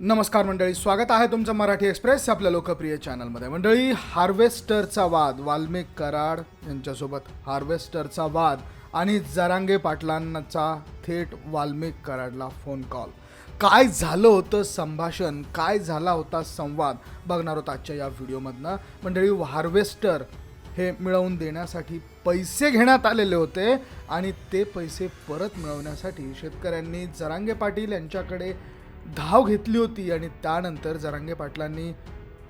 नमस्कार मंडळी स्वागत आहे तुमचं मराठी एक्सप्रेस आपल्या लोकप्रिय चॅनलमध्ये. मंडळी हार्वेस्टरचा वाद वाल्मिक कराड यांच्यासोबत हार्वेस्टरचा वाद आणि जरांगे पाटलांचा थेट वाल्मिक कराडला फोन कॉल काय झालं होतं संभाषण? काय झाला होता संवाद? बघणार होता आजच्या या व्हिडिओमधनं. मंडळी हार्वेस्टर हे मिळवून देण्यासाठी पैसे घेण्यात आलेले होते आणि ते पैसे परत मिळवण्यासाठी शेतकऱ्यांनी जरांगे पाटील यांच्याकडे धाव घेतली होती आणि त्यानंतर जरांगे पाटलांनी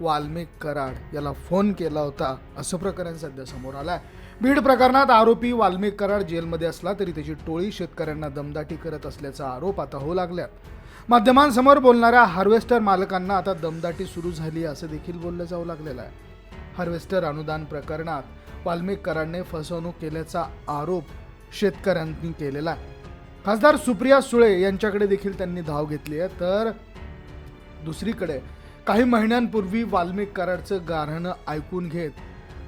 वाल्मिक कराड याला फोन केला होता. असं प्रकरण सध्या समोर आलं आहे बीड प्रकरणात आरोपी वाल्मिक कराड जेलमध्ये असला तरी त्याची टोळी शेतकऱ्यांना दमदाटी करत असल्याचा आरोप आता होऊ लागल्यात. माध्यमांसमोर बोलणाऱ्या हार्वेस्टर मालकांना आता दमदाटी सुरू झाली असं देखील बोललं जाऊ लागलेलं आहे. हार्वेस्टर अनुदान प्रकरणात वाल्मिक कराडने फसवणूक केल्याचा आरोप शेतकऱ्यांनी केलेला आहे. खासदार सुप्रिया सुळे यांच्याकडे देखील त्यांनी धाव घेतली आहे. तर दुसरीकडे काही महिन्यांपूर्वी वाल्मिक कराडचं गारहाणं ऐकून घेत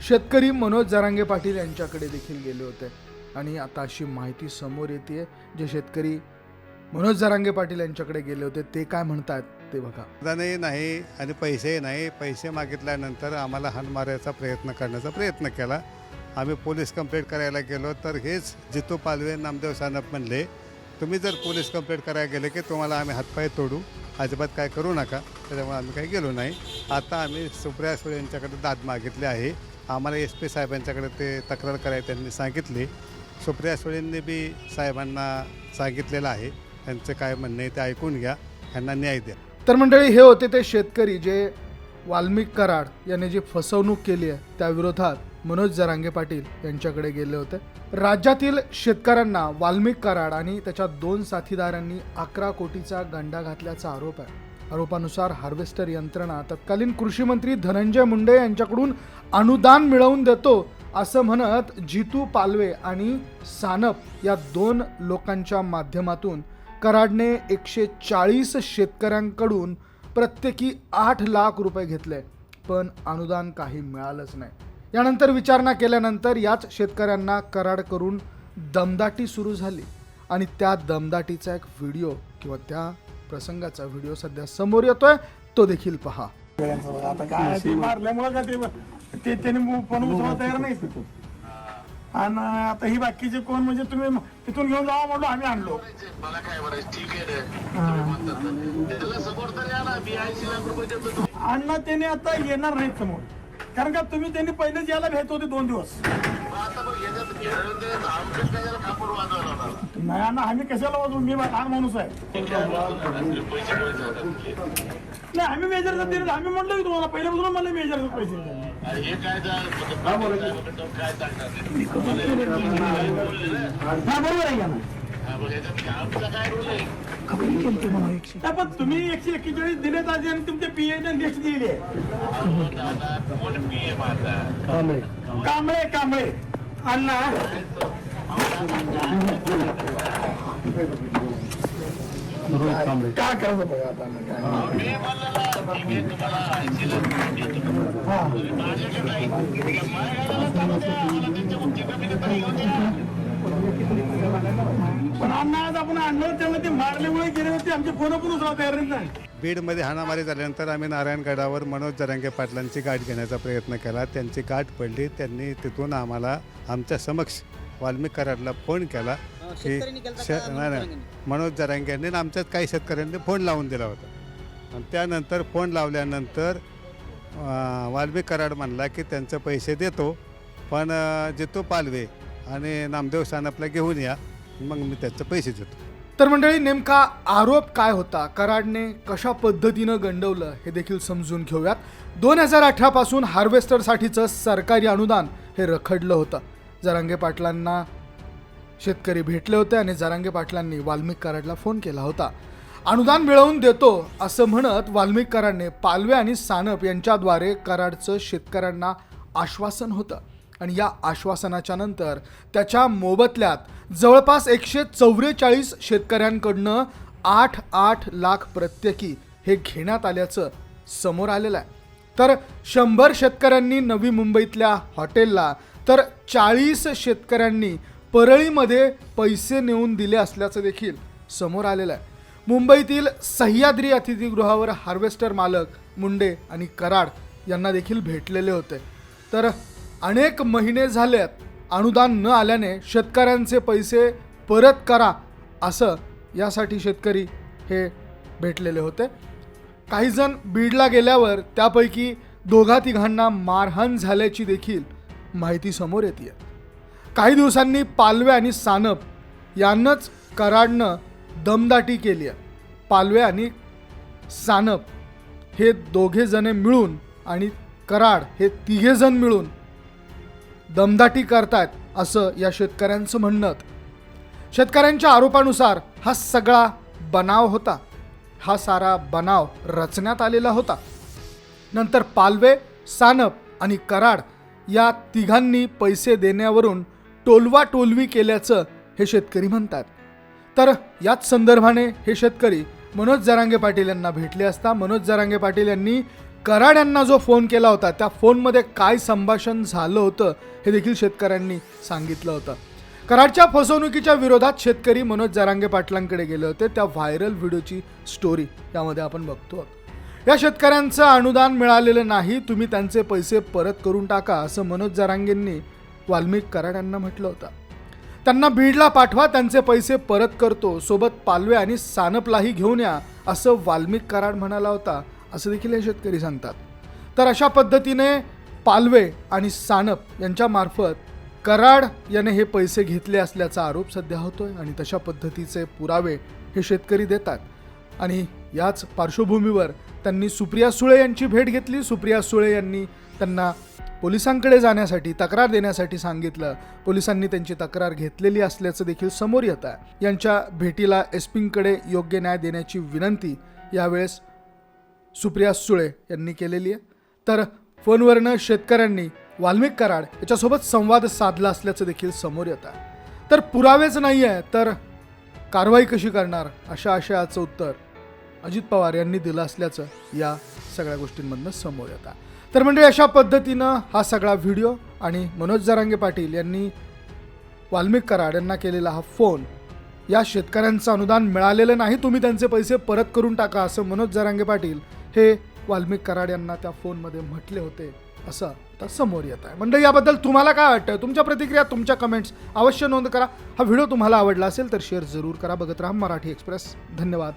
शेतकरी मनोज जरांगे पाटील यांच्याकडे देखील गेले होते. आणि आता अशी माहिती समोर येते जे शेतकरी मनोज जरांगे पाटील यांच्याकडे गेले होते. ते काय म्हणतात ते बघा. नाही आणि पैसेही नाही. पैसे मागितल्यानंतर आम्हाला हान मारायचा प्रयत्न करण्याचा प्रयत्न केला. आम्ही पोलीस कंप्लेंट करायला गेलो. तर हेच जितू पालवे नामदेव सानप म्हणले तुम्ही जर पोलीस कंप्लेंट करायला गेले की तुम्हाला आम्ही हातपाय तोडू अजिबात काय करू नका त्याच्यामुळे आम्ही काही गेलो नाही. आता आम्ही सुप्रिया सुळे यांच्याकडे दाद मागितले आहे. आम्हाला एस पी साहेबांच्याकडे ते तक्रार करायला त्यांनी सांगितली. सुप्रिया सुळेंनी बी साहेबांना सांगितलेलं आहे. त्यांचं काय म्हणणं आहे ते ऐकून घ्या यांना न्याय द्या. तर मंडळी हे होते ते शेतकरी जे वाल्मिक कराड यांनी जी फसवणूक केली आहे त्याविरोधात मनोज जरांगे पाटील यांच्याकडे गेले होते. राज्यातील शेतकऱ्यांना वाल्मिक कराड आणि त्याच्या दोन साथीदारांनी अकरा कोटीचा गंडा घातल्याचा आरोप आहे. आरोपानुसार हार्वेस्टर यंत्रणा तत्कालीन कृषी मंत्री धनंजय मुंडे यांच्याकडून अनुदान मिळवून देतो असं म्हणत जितू पालवे आणि सानप या दोन लोकांच्या माध्यमातून कराडने एकशे चाळीस शेतकऱ्यांकडून प्रत्येकी आठ लाख रुपये घेतले. पण अनुदान काही मिळालंच नाही. यानंतर विचारणा केल्यानंतर याच शेतकऱ्यांना कराड करून दमदाटी सुरू झाली. आणि त्या दमदाटीचा एक व्हिडिओ किंवा त्या प्रसंगाचा व्हिडिओ सध्या समोर येतोय तो देखील पहा. आता काय ते मारल्यामुळे का ते त्याने पण उचलला तयार नाही. आणि आता ही बाकीचे कोण म्हणजे तुम्ही तिथून घेऊन जावा म्हणलो आम्ही आणलो. मला काय म्हणायचं ठीक आहे अण्णा त्याने आता येणार नाहीत समोर. कारण का तुम्ही त्यांनी पहिलेच यायला भेट होते दोन दिवस. नाही अण्णा आम्ही कशाला वाजवू? मी लहान माणूस आहे. नाही आम्ही मेजर दिले आम्ही म्हणलो की तुम्हाला पहिल्यापासून मला मेजर पैसे द्या. काय झालं काय हा बरोबर आहे का ना नाही, पण तुम्ही एकशे एक्केचाळीस दिलेत आधी आणि तुमच्या पी ने लिस्ट दिली आहे. आता कांबळे कांबळे. अण्णा. काय करायचं बघा आता अण्णा, काय? माझ्याकडे नाही. चालू द्या. त्यांच्या उंची कमी देता येऊ द्या. पण अण्णा आज आपण आणलं त्यांना ते मारल्यामुळे गेले होते. आमचे फोन पण उचला तयार नाही बीडमध्ये हाणामारी झाल्यानंतर आम्ही नारायणगडावर मनोज जरांगे पाटलांची गाठ घेण्याचा प्रयत्न केला. त्यांची गाठ पडली. त्यांनी तिथून आम्हाला आमच्या समक्ष वाल्मिक कराडला फोन केला की श नाही नाही. मनोज जरांगे यांनी आणि आमच्याच काही शेतकऱ्यांनी फोन लावून दिला होता. आणि त्यानंतर फोन लावल्यानंतर अं, वाल्मिक कराड म्हणला की त्यांचे पैसे देतो पण अं, जितो पालवे आणि नामदेव सानपला घेऊन या. मग मी त्याचे पैसे देतो. तर मंडळी नेमका आरोप काय होता? कराडने कशा पद्धतीनं गंडवलं हे देखील समजून घेऊयात. दोन हजार अठरापासून हार्वेस्टरसाठीचं सरकारी अनुदान हे रखडलं होतं. जरांगे पाटलांना शेतकरी भेटले होते आणि जरांगे पाटलांनी वाल्मिक कराडला फोन केला होता. अनुदान मिळवून देतो असं म्हणत वाल्मिक कराडने पालवे आणि सानप यांच्याद्वारे कराडचं शेतकऱ्यांना आश्वासन होतं. आणि या आश्वासनाच्या नंतर त्याच्या मोबदल्यात जवळपास एकशे चौवेचाळीस शेतकऱ्यांकडनं आठ आठ लाख प्रत्येकी हे घेण्यात आल्याचं समोर आलेलं आहे. तर शंभर शेतकऱ्यांनी नवी मुंबईतल्या हॉटेलला तर चाळीस शेतकऱ्यांनी परळीमध्ये पैसे नेऊन दिले असल्याचं देखील समोर आलेलं आहे. मुंबईतील सह्याद्री अतिथीगृहावर हार्वेस्टर मालक मुंडे आणि कराड यांना देखील भेटलेले होते. तर अनेक महिने झाल्यात अनुदान न आल्याने शेतकऱ्यांचे पैसे परत करा असं यासाठी शेतकरी हे भेटलेले होते. काही जण बीडला गेल्यावर त्यापैकी दोघा तिघांना मारहाण झाल्याची देखील माहिती समोर येते काही दिवसांनी पालवे आणि सानप यांनाच कराडनं दमदाटी केली आहे. पालवे आणि सानप हे दोघे जणे मिळून आणि कराड हे तिघे जण मिळून दमदाटी करतायत असं या शेतकऱ्यांचं म्हणणं. शेतकऱ्यांच्या आरोपानुसार हा सगळा बनाव होता. हा सारा बनाव रचण्यात आलेला होता. नंतर पालवे सानप आणि कराड या तिघांनी पैसे देण्यावरून टोलवा टोलवी केल्याचं हे शेतकरी म्हणतात. तर याच संदर्भाने हे शेतकरी मनोज जरांगे पाटील यांना भेटले असता मनोज जरांगे पाटील यांनी कराड यांना जो फोन केला होता त्या फोनमध्ये काय संभाषण झालं होतं हे देखील शेतकऱ्यांनी सांगितलं होतं. कराडच्या फसवणुकीच्या विरोधात शेतकरी मनोज जरांगे पाटलांकडे गेले होते. त्या व्हायरल व्हिडिओची स्टोरी यामध्ये आपण बघतो. आहोत. या शेतकऱ्यांचं अनुदान मिळालेलं नाही तुम्ही त्यांचे पैसे परत करून टाका असं मनोज जरांगेंनी वाल्मिक कराड यांना म्हटलं होतं. त्यांना बीडला पाठवा त्यांचे पैसे परत करतो सोबत पालवे आणि सानपलाही घेऊन या असं वाल्मिक कराड म्हणाला होता. असं देखील हे शेतकरी सांगतात. तर अशा पद्धतीने पालवे आणि सानप यांच्यामार्फत कराड याने हे पैसे घेतले असल्याचा आरोप सध्या होतोय आणि तशा पद्धतीचे पुरावे हे शेतकरी देतात. आणि याच पार्श्वभूमीवर त्यांनी सुप्रिया सुळे यांची भेट घेतली. सुप्रिया सुळे यांनी त्यांना पोलिसांकडे जाण्यासाठी तक्रार देण्यासाठी सांगितलं. पोलिसांनी त्यांची तक्रार घेतलेली असल्याचं देखील समोर येत आहे. यांच्या भेटीला एस पींकडे योग्य न्याय देण्याची विनंती यावेळेस सुप्रिया सुळे यांनी केलेली आहे. तर फोनवरनं शेतकऱ्यांनी वाल्मिक कराड याच्यासोबत संवाद साधला असल्याचं देखील समोर येत आहे. तर पुरावेच नाही आहे तर कारवाई कशी करणार? अशा आशयाचं उत्तर अजित पवार यांनी दिलं असल्याचं या सगळ्या गोष्टींमधनं समोर येतं तर म्हणजे अशा पद्धतीनं हा सगळा व्हिडिओ आणि मनोज जरांगे पाटील यांनी वाल्मिक कराड यांना केलेला हा फोन या शेतकऱ्यांचं अनुदान मिळालेलं नाही तुम्ही त्यांचे पैसे परत करून टाका असं मनोज जरांगे पाटील हे वाल्मिक कराड यांना त्या फोनमध्ये म्हटले होते असं आता समोर येत आहे. म्हणजे याबद्दल तुम्हाला काय वाटतं तुमच्या प्रतिक्रिया तुमच्या कमेंट्स अवश्य नोंद करा. हा व्हिडिओ तुम्हाला आवडला असेल तर शेअर जरूर करा. बघत राहा मराठी एक्सप्रेस धन्यवाद.